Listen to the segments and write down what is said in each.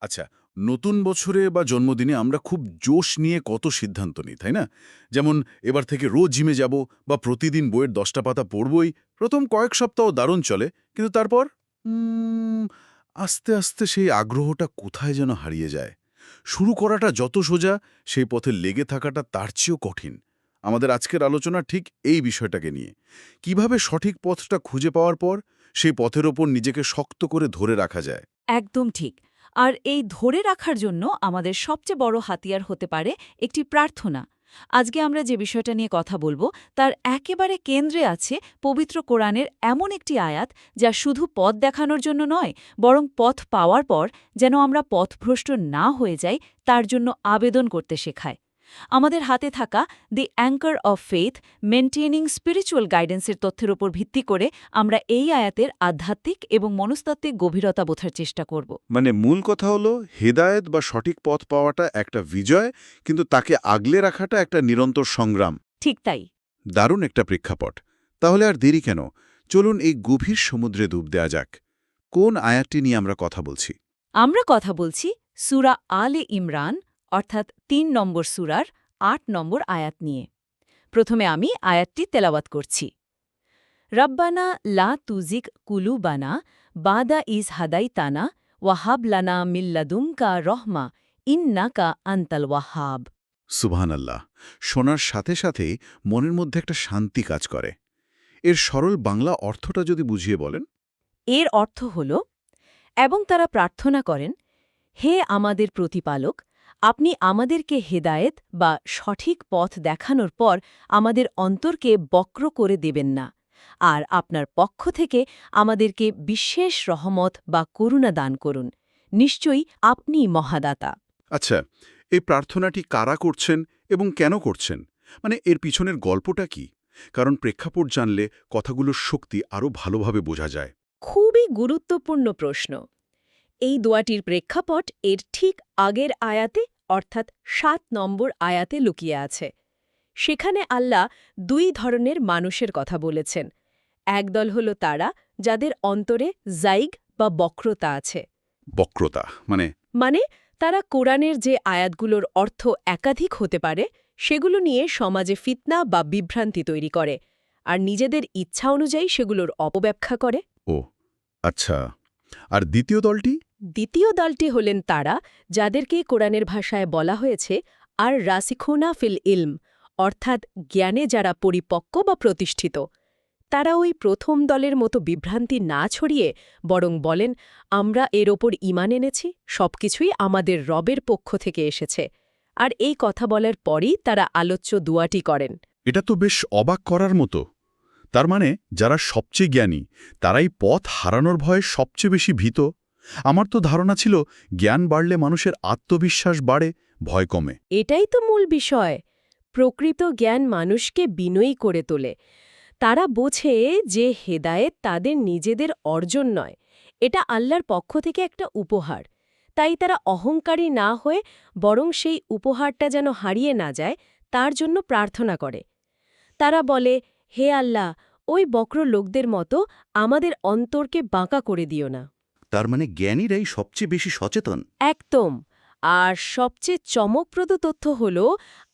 আচ্ছা নতুন বছরে বা জন্মদিনে আমরা খুব জোশ নিয়ে কত সিদ্ধান্ত নিই, তাই না? যেমন, এবার থেকে রোজ জিমে যাব বা প্রতিদিন বইয়ের দশটা পাতা পড়বই। প্রথম কয়েক সপ্তাহ দারুণ চলে, কিন্তু তারপর আস্তে আস্তে সেই আগ্রহটা কোথায় যেন হারিয়ে যায়। শুরু করাটা যত সোজা, সেই পথে লেগে থাকাটা তার চেয়েও কঠিন। আমাদের আজকের আলোচনা ঠিক এই বিষয়টাকে নিয়ে। কীভাবে সঠিক পথটা খুঁজে পাওয়ার পর, সেই পথের ওপর নিজেকে শক্ত করে ধরে রাখা যায়? একদম ঠিক। আর এই ধরে রাখার জন্য আমাদের সবচেয়ে বড় হাতিয়ার হতে পারে একটি প্রার্থনা। আজকে আমরা যে বিষয়টা নিয়ে কথা বলব, তার একেবারে কেন্দ্রে আছে পবিত্র কোরআনের এমন একটি আয়াত যা শুধু পথ দেখানোর জন্য নয়, বরং পথ পাওয়ার পর যেন আমরা পথভ্রষ্ট না হয়ে যাই, তার জন্য আবেদন করতে শেখায়। আমাদের হাতে থাকা the anchor of faith maintaining spiritual গাইডেন্সের তথ্যের ওপর ভিত্তি করে আমরা এই আয়াতের আধ্যাত্মিক এবং মনস্তাত্ত্বিক গভীরতা বোঝার চেষ্টা করব। মানে মূল কথা হলো হেদায়েত বা সঠিক পথ পাওয়াটা একটা বিজয় কিন্তু তাকে আগলে রাখাটা একটা নিরন্তর সংগ্রাম। ঠিক তাই। দারুণ একটা প্রেক্ষাপট। তাহলে আর দেরি কেন? চলুন এই গভীর সমুদ্রে ডুব দেয়া যাক। কোন আয়াতটি নিয়ে আমরা কথা বলছি? আমরা কথা বলছি সুরা আলে ইমরান অর্থাৎ তিন নম্বর সুরার আট নম্বর আয়াত নিয়ে। প্রথমে আমি আয়াতটি তেলাওয়াত করছি। রব্বানা লা তুজিক কুলুবানা বাদা ইজ হাদাইতানা ওয়াহাব লানা মিল্লাদুমকা রহমা ইন্নাকা আন্তাল ওয়াহাব। সুবহান আল্লাহ শোনার সাথে সাথে মনের মধ্যে একটা শান্তি কাজ করে। এর সরল বাংলা অর্থটা যদি বুঝিয়ে বলেন? এর অর্থ হল এবং তারা প্রার্থনা করেন হে আমাদের প্রতিপালক আপনি আমাদেরকে হেদায়েত বা সঠিক পথ দেখানোর পর আমাদের অন্তরকে বক্র করে দেবেন না আর আপনার পক্ষ থেকে আমাদেরকে বিশেষ রহমত বা করুণা দান করুন। নিশ্চয়ই আপনি মহাদাতা। আচ্ছা এই প্রার্থনাটি কারা করছেন এবং কেন করছেন? মানে এর পিছনের গল্পটা কি? কারণ প্রেক্ষাপট জানলে কথাগুলোর শক্তি আরও ভালোভাবে বোঝা যায়। খুবই গুরুত্বপূর্ণ প্রশ্ন। এই দোয়াটির প্রেক্ষাপট এর ঠিক আগের আয়াতে অর্থাৎ সাত নম্বর আয়াতে লুকিয়ে আছে। সেখানে আল্লাহ দুই ধরনের মানুষের কথা বলেছেন। একদল হল তারা যাদের অন্তরে জাইগ বা বক্রতা আছে। বক্রতা মানে? মানে তারা কোরআনের যে আয়াতগুলোর অর্থ একাধিক হতে পারে সেগুলো নিয়ে সমাজে ফিতনা বা বিভ্রান্তি তৈরি করে আর নিজেদের ইচ্ছা অনুযায়ী সেগুলোর অপব্যাখ্যা করে। ও আচ্ছা। আর দ্বিতীয় দলটি? দ্বিতীয় দলটি হলেন তারা যাদেরকে কোরআনের ভাষায় বলা হয়েছে আর রাসিখোনা ফিল ইলম অর্থাৎ জ্ঞানে যারা পরিপক্ক বা প্রতিষ্ঠিত। তারা ওই প্রথম দলের মতো বিভ্রান্তি না ছড়িয়ে বরং বলেন আমরা এর ওপর ইমান এনেছি সবকিছুই আমাদের রবের পক্ষ থেকে এসেছে। আর এই কথা বলার পরই তারা আলোচ্য দুয়াটি করেন। এটা তো বেশ অবাক করার মতো। তার মানে যারা সবচেয়ে জ্ঞানী, তারাই পথ হারানোর ভয়ে সবচেয়ে বেশি ভীত। আমার তো ধারণা ছিল, জ্ঞান বাড়লে মানুষের আত্মবিশ্বাস বাড়ে, ভয় কমে। এটাই তো মূল বিষয়। প্রকৃত জ্ঞান মানুষকে বিনয়ী করে তোলে। তারা বোঝে যে হেদায়েত তাদের নিজেদের অর্জন নয়। এটা আল্লাহর পক্ষ থেকে একটা উপহার। তাই তারা অহংকারী না হয়ে বরং সেই উপহারটা যেন হারিয়ে না যায়, তার জন্য প্রার্থনা করে। তারা বলে, হে আল্লাহ ওই বক্র লোকদের মতো আমাদের অন্তরকে বাঁকা করে দিও না। তার মানে জ্ঞানীরাই সবচেয়ে বেশি সচেতন? একদম। আর সবচেয়ে চমকপ্রদ তথ্য হল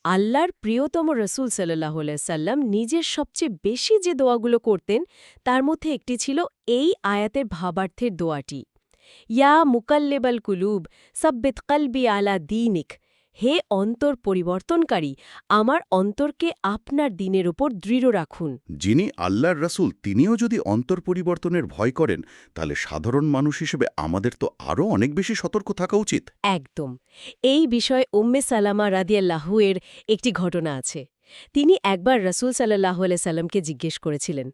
আল্লাহর প্রিয়তম রসুল সাল্লাহ সাল্লাম নিজের সবচেয়ে বেশি যে দোয়াগুলো করতেন তার মধ্যে একটি ছিল এই আয়াতের ভাবার্থের দোয়াটি। ইয়া মুকাল্লেবাল কুলুব সাব্বিত কলবি আলা দিনিক হে অন্তর পরিবর্তনকারী আমার অন্তরকে আপনার দিনের ওপর দৃঢ় রাখুন। যিনি আল্লাহর রাসূল তিনিও যদি অন্তর পরিবর্তনের ভয় করেন তাহলে সাধারণ মানুষ হিসেবে আমাদের তো আরও অনেক বেশি সতর্ক থাকা উচিত। একদম। এই বিষয়ে উম্মে সালামা রাদিয়াল্লাহু এর একটি ঘটনা আছে। তিনি একবার রসুল সাল্লাহ সাল্লামকে জিজ্ঞেস করেছিলেন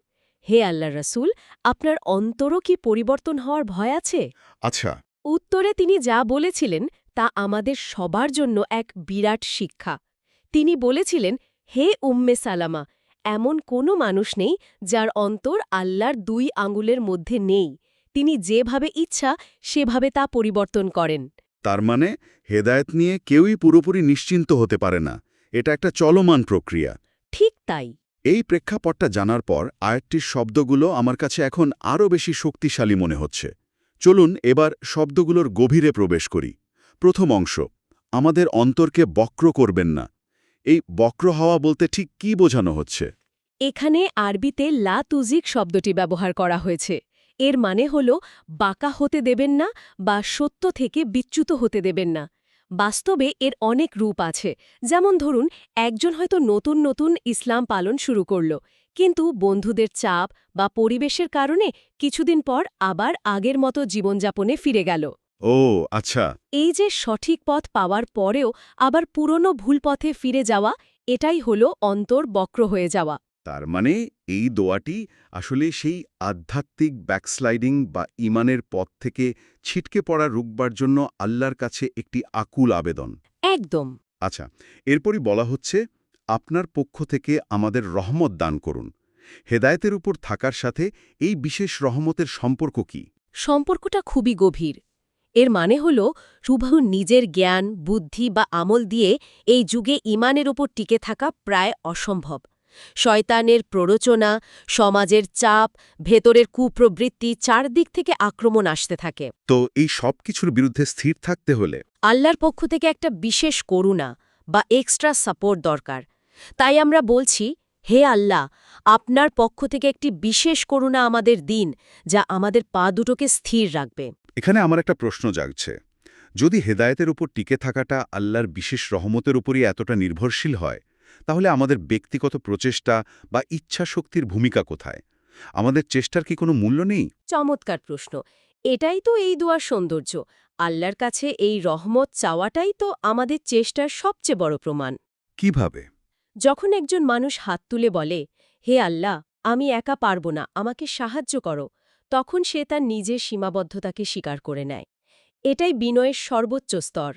হে আল্লাহ রসুল আপনার অন্তরও কি পরিবর্তন হওয়ার ভয় আছে? আচ্ছা। উত্তরে তিনি যা বলেছিলেন তা আমাদের সবার জন্য এক বিরাট শিক্ষা। তিনি বলেছিলেন হে উম্মে সালামা এমন কোনো মানুষ নেই যার অন্তর আল্লাহর দুই আঙুলের মধ্যে নেই। তিনি যেভাবে ইচ্ছা সেভাবে তা পরিবর্তন করেন। তার মানে হেদায়ত নিয়ে কেউই পুরোপুরি নিশ্চিন্ত হতে পারে না। এটা একটা চলমান প্রক্রিয়া। ঠিক তাই। এই প্রেক্ষাপটটা জানার পর আয়াতটির শব্দগুলো আমার কাছে এখন আরও বেশি শক্তিশালী মনে হচ্ছে। চলুন এবার শব্দগুলোর গভীরে প্রবেশ করি। প্রথম অংশ, আমাদের অন্তরকে বক্র করবেন না। এই বক্র হওয়া বলতে ঠিক কি বোঝানো হচ্ছে? এখানে আরবিতে লা তুজিক শব্দটি ব্যবহার করা হয়েছে। এর মানে হল, বাঁকা হতে দেবেন না বা সত্য থেকে বিচ্যুত হতে দেবেন না। বাস্তবে এর অনেক রূপ আছে। যেমন ধরুন, একজন হয়তো নতুন নতুন ইসলাম পালন শুরু করল, কিন্তু বন্ধুদের চাপ বা পরিবেশের কারণে কিছুদিন পর আবার আগের মতো জীবনযাপনে ফিরে গেল। ও আচ্ছা। এই যে সঠিক পথ পাওয়ার পরেও আবার পুরনো ভুল পথে ফিরে যাওয়া এটাই হল অন্তর বক্র হয়ে যাওয়া। তার মানে এই দোয়াটি আসলে সেই আধ্যাত্মিক ব্যাকস্লাইডিং বা ইমানের পথ থেকে ছিটকে পড়া রুকবার জন্য আল্লাহর কাছে একটি আকুল আবেদন। একদম। আচ্ছা এরপরই বলা হচ্ছে আপনার পক্ষ থেকে আমাদের রহমত দান করুন। হেদায়েতের উপর থাকার সাথে এই বিশেষ রহমতের সম্পর্ক কি? সম্পর্কটা খুবই গভীর। এর মানে হল শুভু নিজের জ্ঞান বুদ্ধি বা আমল দিয়ে এই যুগে ইমানের ওপর টিকে থাকা প্রায় অসম্ভব। শয়তানের প্ররোচনা সমাজের চাপ ভেতরের কুপ্রবৃত্তি চারদিক থেকে আক্রমণ আসতে থাকে। তো এই সব কিছুর বিরুদ্ধে স্থির থাকতে হলে? আল্লাহর পক্ষ থেকে একটা বিশেষ করুণা বা এক্সট্রা সাপোর্ট দরকার। তাই আমরা বলছি হে আল্লাহ আপনার পক্ষ থেকে একটি বিশেষ করুণা আমাদের দিন যা আমাদের পা দুটোকে স্থির রাখবে। এখানে আমার একটা প্রশ্ন জাগছে। যদি হেদায়েতের উপর টিকে থাকাটা আল্লাহর বিশেষ রহমতের উপরই এতটা নির্ভরশীল হয় তাহলে আমাদের ব্যক্তিগত প্রচেষ্টা বা ইচ্ছা শক্তির ভূমিকা কোথায়? আমাদের চেষ্টার কি কোনো মূল্য নেই? চমৎকার প্রশ্ন। এটাই তো এই দোয়ার সৌন্দর্য। আল্লাহর কাছে এই রহমত চাওয়াটাই তো আমাদের চেষ্টার সবচেয়ে বড় প্রমাণ। কীভাবে? যখন একজন মানুষ হাত তুলে বলে হে আল্লাহ আমি একা পারব না আমাকে সাহায্য করো। তখন সে তার নিজের সীমাবদ্ধতাকে স্বীকার করে নেয়। এটাই বিনয়ের সর্বোচ্চ স্তর।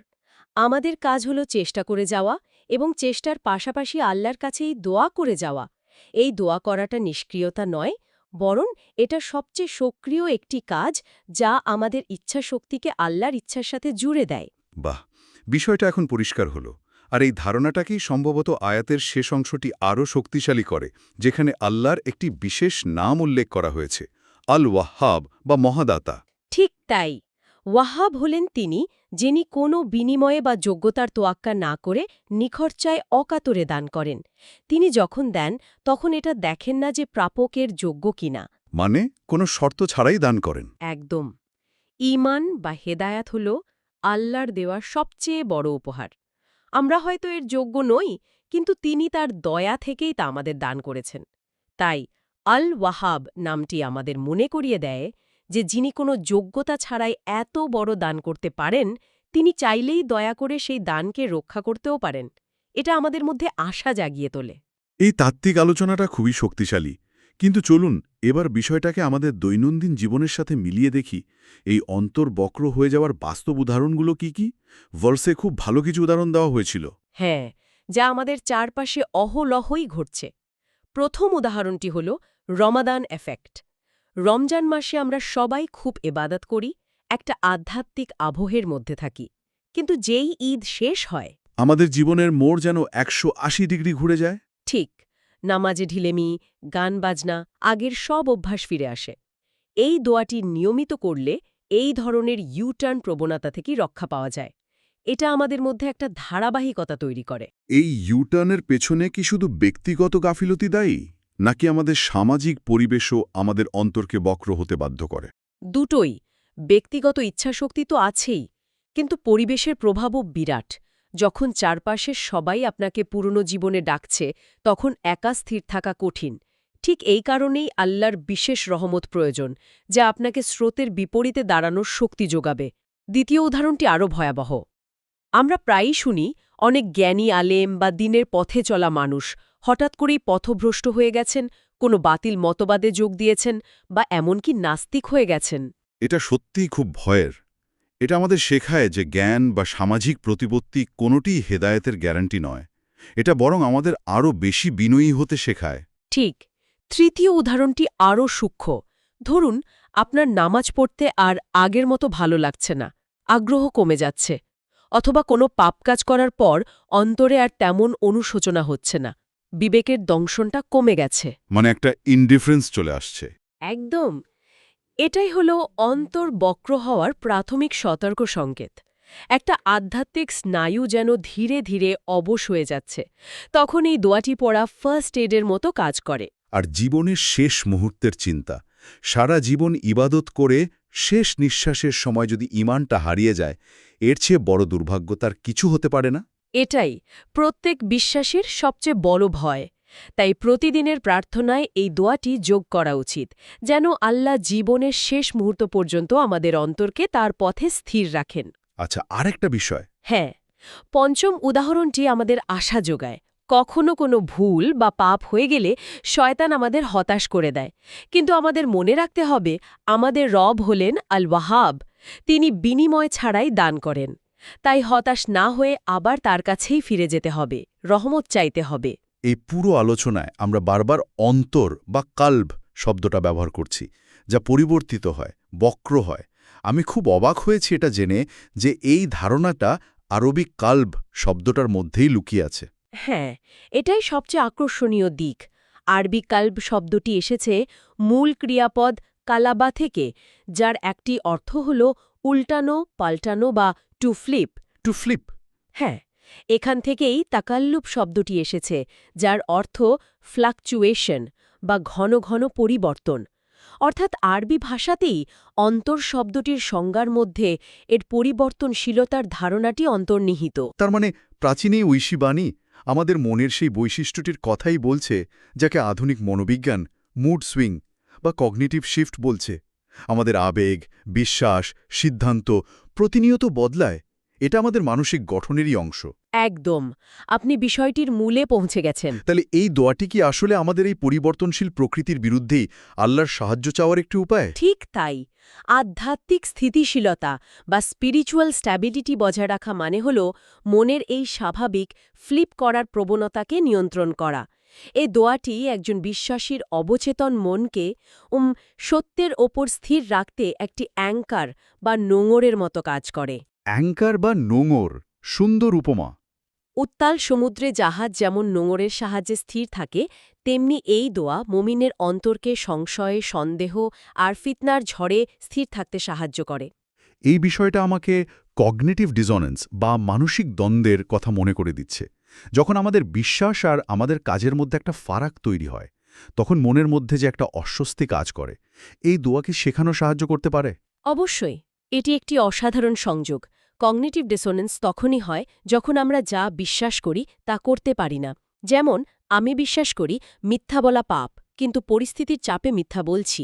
আমাদের কাজ হলো চেষ্টা করে যাওয়া এবং চেষ্টার পাশাপাশি আল্লাহর কাছেই দোয়া করে যাওয়া। এই দোয়া করাটা নিষ্ক্রিয়তা নয়, বরং এটা সবচেয়ে সক্রিয় একটি কাজ যা আমাদের ইচ্ছাশক্তিকে আল্লাহর ইচ্ছার সাথে জুড়ে দেয়। বাহ! বিষয়টা এখন পরিষ্কার হলো। আর এই ধারণাটাকেই সম্ভবত আয়াতের শেষ অংশটি আরও শক্তিশালী করে, যেখানে আল্লাহর একটি বিশেষ নাম উল্লেখ করা হয়েছে। আল ওয়াহাব বা মহাদাতা। ঠিক তাই। ওয়াহাব হলেন তিনি যিনি কোনো বিনিময়ে বা যোগ্যতার তোয়াক্কা না করে নিখরচায় অকাতরে দান করেন। তিনি যখন দেন তখন এটা দেখেন না যে প্রাপকের যোগ্য কিনা। মানে কোনো শর্ত ছাড়াই দান করেন। একদম। ইমান বা হেদায়াত হল আল্লাহর দেওয়া সবচেয়ে বড় উপহার। আমরা হয়তো এর যোগ্য নই কিন্তু তিনি তার দয়া থেকেই তা আমাদের দান করেছেন। তাই আল ওয়াহাব নামটি আমাদের মনে করিয়ে দেয় যে যিনি কোনো যোগ্যতা ছাড়াই এত বড় দান করতে পারেন তিনি চাইলেই দয়া করে সেই দানকে রক্ষা করতেও পারেন। এটা আমাদের মধ্যে আশা জাগিয়ে তোলে। এই তাত্ত্বিক আলোচনাটা খুবই শক্তিশালী। কিন্তু চলুন এবার বিষয়টাকে আমাদের দৈনন্দিন জীবনের সাথে মিলিয়ে দেখি। এই অন্তর বক্র হয়ে যাওয়ার বাস্তব উদাহরণগুলো কি কি? ভার্সে খুব ভালো কিছু উদাহরণ দেওয়া হয়েছিল। হ্যাঁ যা আমাদের চারপাশে অহলহই ঘটছে। প্রথম উদাহরণটি হল রমাদান এফেক্ট। রমজান মাসে আমরা সবাই খুব এবাদত করি একটা আধ্যাত্মিক আবহের মধ্যে থাকি। কিন্তু যেই ঈদ শেষ হয় আমাদের জীবনের মোড় যেন একশো আশি ডিগ্রি ঘুরে যায়। ঠিক নামাজে ঢিলেমি গান বাজনা আগের সব অভ্যাস ফিরে আসে। এই দোয়াটি নিয়মিত করলে এই ধরনের ইউটার্ন প্রবণতা থেকে রক্ষা পাওয়া যায়। এটা আমাদের মধ্যে একটা ধারাবাহিকতা তৈরি করে। এই ইউটার্নের পেছনে কি শুধু ব্যক্তিগত গাফিলতি দায়ী? নাকি আমাদের সামাজিক পরিবেশও আমাদের অন্তরকে বক্র হতে বাধ্য করে? দুটোই। ব্যক্তিগত ইচ্ছাশক্তি তো আছেই, কিন্তু পরিবেশের প্রভাবও বিরাট। যখন চারপাশের সবাই আপনাকে পুরনো জীবনে ডাকছে, তখন একা স্থির থাকা কঠিন। ঠিক এই কারণেই আল্লাহর বিশেষ রহমত প্রয়োজন, যা আপনাকে স্রোতের বিপরীতে দাঁড়ানোর শক্তি যোগাবে। দ্বিতীয় উদাহরণটি আরও ভয়াবহ। আমরা প্রায়ই শুনি, অনেক জ্ঞানী আলেম বা দিনের পথে চলা মানুষ হঠাৎ করেই পথভ্রষ্ট হয়ে গেছেন কোনো বাতিল মতবাদে যোগ দিয়েছেন বা এমনকি নাস্তিক হয়ে গেছেন। এটা সত্যিই খুব ভয়ের। এটা আমাদের শেখায় যে জ্ঞান বা সামাজিক প্রতিপত্তি কোনোটিই হেদায়েতের গ্যারান্টি নয়। এটা বরং আমাদের আরও বেশি বিনয়ী হতে শেখায়। ঠিক। তৃতীয় উদাহরণটি আরও সূক্ষ্ম। ধরুন আপনার নামাজ পড়তে আর আগের মতো ভালো লাগছে না আগ্রহ কমে যাচ্ছে অথবা কোনো পাপ কাজ করার পর অন্তরে আর তেমন অনুশোচনা হচ্ছে না। বিবেকের দংশনটা কমে গেছে। মানে একটা ইনডিফারেন্স চলে আসছে। একদম। এটাই হলো অন্তর বক্র হওয়ার প্রাথমিক সতর্ক সংকেত। একটা আধ্যাত্মিক স্নায়ু যেন ধীরে ধীরে অবশ হয়ে যাচ্ছে। তখন এই দোয়াটি পড়া ফার্স্ট এডের মতো কাজ করে। আর জীবনের শেষ মুহূর্তের চিন্তা। সারা জীবন ইবাদত করে শেষ নিঃশ্বাসের সময় যদি ইমানটা হারিয়ে যায় এর চেয়ে বড় দুর্ভাগ্য তার কিছু হতে পারে না। এটাই প্রত্যেক বিশ্বাসীর সবচেয়ে বড় ভয়। তাই প্রতিদিনের প্রার্থনায় এই দোয়াটি যোগ করা উচিত যেন আল্লাহ জীবনের শেষ মুহূর্ত পর্যন্ত আমাদের অন্তরকে তার পথে স্থির রাখেন। আচ্ছা আরেকটা বিষয়। হ্যাঁ পঞ্চম উদাহরণটি আমাদের আশা যোগায়। কখনো কোনো ভুল বা পাপ হয়ে গেলে শয়তান আমাদের হতাশ করে দেয়। কিন্তু আমাদের মনে রাখতে হবে আমাদের রব হলেন আল ওয়াহাব তিনি বিনিময় ছাড়াই দান করেন। তাই হতাশ না হয়ে আবার তার কাছেই ফিরে যেতে হবে রহমত চাইতে হবে। এই পুরো আলোচনায় আমরা বারবার অন্তর বা কাল্ব শব্দটা ব্যবহার করছি যা পরিবর্তিত হয় বক্র হয়। আমি খুব অবাক হয়েছি এটা জেনে যে এই ধারণাটা আরবি কাল্ব শব্দটার মধ্যেই লুকিয়ে আছে। হ্যাঁ এটাই সবচেয়ে আকর্ষণীয় দিক। আরবি কাল্ব শব্দটি এসেছে মূল ক্রিয়াপদ কালাবা থেকে যার একটি অর্থ হল উল্টানো পাল্টানো বা টু ফ্লিপ টু ফ্লিপ হ্যাঁ এখান থেকেই তাকাল্লুপ শব্দটি এসেছে যার অর্থ ফ্লাকচুয়েশন বা ঘন ঘন পরিবর্তন। অর্থাৎ আরবি ভাষাতেই অন্তর শব্দটির সংজ্ঞার মধ্যে এর পরিবর্তনশীলতার ধারণাটি অন্তর্নিহিত। তার মানে প্রাচীন এই ঐশী বাণী আমাদের মনের সেই বৈশিষ্ট্যটির কথাই বলছে যাকে আধুনিক মনোবিজ্ঞান মুড সুইং বা কগনিটিভ শিফট বলছে। আমাদের আবেগ বিশ্বাস সিদ্ধান্ত প্রতিনিয়ত বদলায়। এটা আমাদের মানসিক গঠনেরই অংশ। একদম। আপনি বিষয়টির মূলে পৌঁছে গেছেন। তাহলে এই দোয়াটি কি আসলে আমাদের এই পরিবর্তনশীল প্রকৃতির বিরুদ্ধেই আল্লাহর সাহায্য চাওয়ার একটি উপায়? ঠিক তাই। আধ্যাত্মিক স্থিতিশীলতা বা স্পিরিচুয়াল স্ট্যাবিলিটি বজায় রাখা মানে হল মনের এই স্বাভাবিক ফ্লিপ করার প্রবণতাকে নিয়ন্ত্রণ করা। এ দোয়াটি একজন বিশ্বাসীর অবচেতন মনকে উম সত্যের ওপর স্থির রাখতে একটি অ্যাঙ্কার বা নোঙরের মতো কাজ করে। অ্যাঙ্কার বা নোঙর সুন্দর উপমা। উত্তাল সমুদ্রে জাহাজ যেমন নোঙরের সাহায্যে স্থির থাকে তেমনি এই দোয়া মমিনের অন্তরকে সংশয়ে সন্দেহ আর ফিতনার ঝড়ে স্থির থাকতে সাহায্য করে। এই বিষয়টা আমাকে কগনিটিভ ডিজনেন্স বা মানসিক দ্বন্দ্বের কথা মনে করে দিচ্ছে। যখন আমাদের বিশ্বাস আর আমাদের কাজের মধ্যে একটা ফারাক তৈরি হয়, তখন মনের মধ্যে যে একটা অস্বস্তি কাজ করে। এই দোয়াকে শেখানো সাহায্য করতে পারে? অবশ্যই। এটি একটি অসাধারণ সংযোগ। কগনিটিভ ডিসোনেন্স তখনই হয় যখন আমরা যা বিশ্বাস করি তা করতে পারি না। যেমন, আমি বিশ্বাস করি মিথ্যা বলা পাপ, কিন্তু পরিস্থিতির চাপে মিথ্যা বলছি।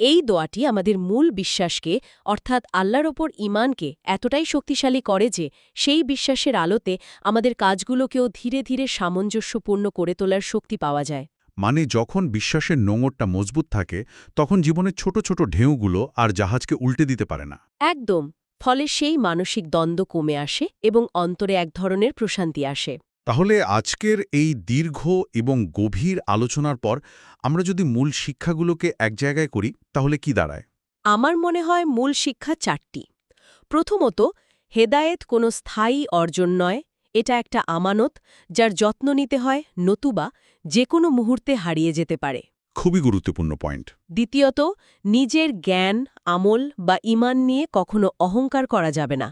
এই দোয়াটি আমাদের মূল বিশ্বাসকে অর্থাৎ আল্লাহর ওপর ইমানকে এতটাই শক্তিশালী করে যে সেই বিশ্বাসের আলোতে আমাদের কাজগুলোকেও ধীরে ধীরে সামঞ্জস্যপূর্ণ করে তোলার শক্তি পাওয়া যায়। মানে যখন বিশ্বাসের নোঙরটা মজবুত থাকে তখন জীবনের ছোট ছোট ঢেউগুলো আর জাহাজকে উল্টে দিতে পারে না। একদম ফলে সেই মানসিক দ্বন্দ্ব কমে আসে এবং অন্তরে এক ধরনের প্রশান্তি আসে। তাহলে আজকের এই দীর্ঘ এবং গভীর আলোচনার পর আমরা যদি মূল শিক্ষাগুলোকে এক জায়গায় করি তাহলে কি দাঁড়ায়? আমার মনে হয় মূল শিক্ষা চারটি। প্রথমত হেদায়েত কোনো স্থায়ী অর্জন নয় এটা একটা আমানত যার যত্ন নিতে হয় নতুবা যে কোনো মুহূর্তে হারিয়ে যেতে পারে। খুবই গুরুত্বপূর্ণ পয়েন্ট। দ্বিতীয়ত নিজের জ্ঞান আমল বা ইমান নিয়ে কখনো অহংকার করা যাবে না।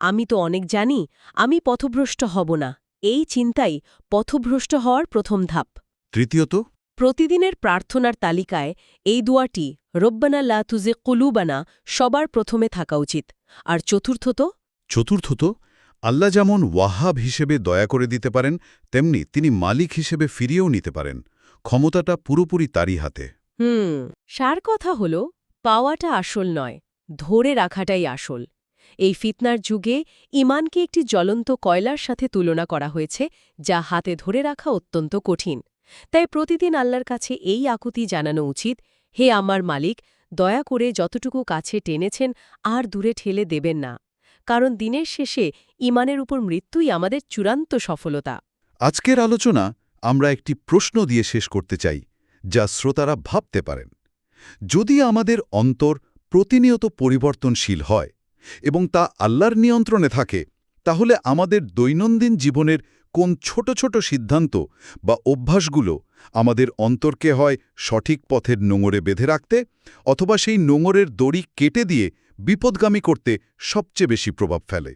আমি তো অনেক জানি আমি পথভ্রষ্ট হব না। এই চিন্তাই পথভ্রষ্ট হওয়ার প্রথম ধাপ। তৃতীয়ত? প্রতিদিনের প্রার্থনার তালিকায় এই দুয়াটি রব্বানা লা তুজে কুলুবানা সবার প্রথমে থাকা উচিত। আর চতুর্থত? চতুর্থত আল্লাহ যেমন ওয়াহাব হিসেবে দয়া করে দিতে পারেন তেমনি তিনি মালিক হিসেবে ফিরিয়েও নিতে পারেন। ক্ষমতাটা পুরোপুরি তারই হাতে। হুম সার কথা হল পাওয়াটা আসল নয় ধরে রাখাটাই আসল। এই ফিতনার যুগে ইমানকে একটি জ্বলন্ত কয়লার সাথে তুলনা করা হয়েছে, যা হাতে ধরে রাখা অত্যন্ত কঠিন। তাই প্রতিদিন আল্লাহর কাছে এই আকুতি জানানো উচিত, হে আমার মালিক, দয়া করে যতটুকু কাছে টেনেছেন আর দূরে ঠেলে দেবেন না, কারণ দিনের শেষে ইমানের উপর মৃত্যুই আমাদের চূড়ান্ত সফলতা। আজকের আলোচনা আমরা একটি প্রশ্ন দিয়ে শেষ করতে চাই, যা শ্রোতারা ভাবতে পারেন। যদি আমাদের অন্তর প্রতিনিয়ত পরিবর্তনশীল হয় এবং তা আল্লাহর নিয়ন্ত্রণে থাকে, তাহলে আমাদের দৈনন্দিন জীবনের কোন ছোট ছোট সিদ্ধান্ত বা অভ্যাসগুলো আমাদের অন্তরকে হয় সঠিক পথের নোঙরে বেঁধে রাখতে অথবা সেই নোঙরের দড়ি কেটে দিয়ে বিপদগামী করতে সবচেয়ে বেশি প্রভাব ফেলে।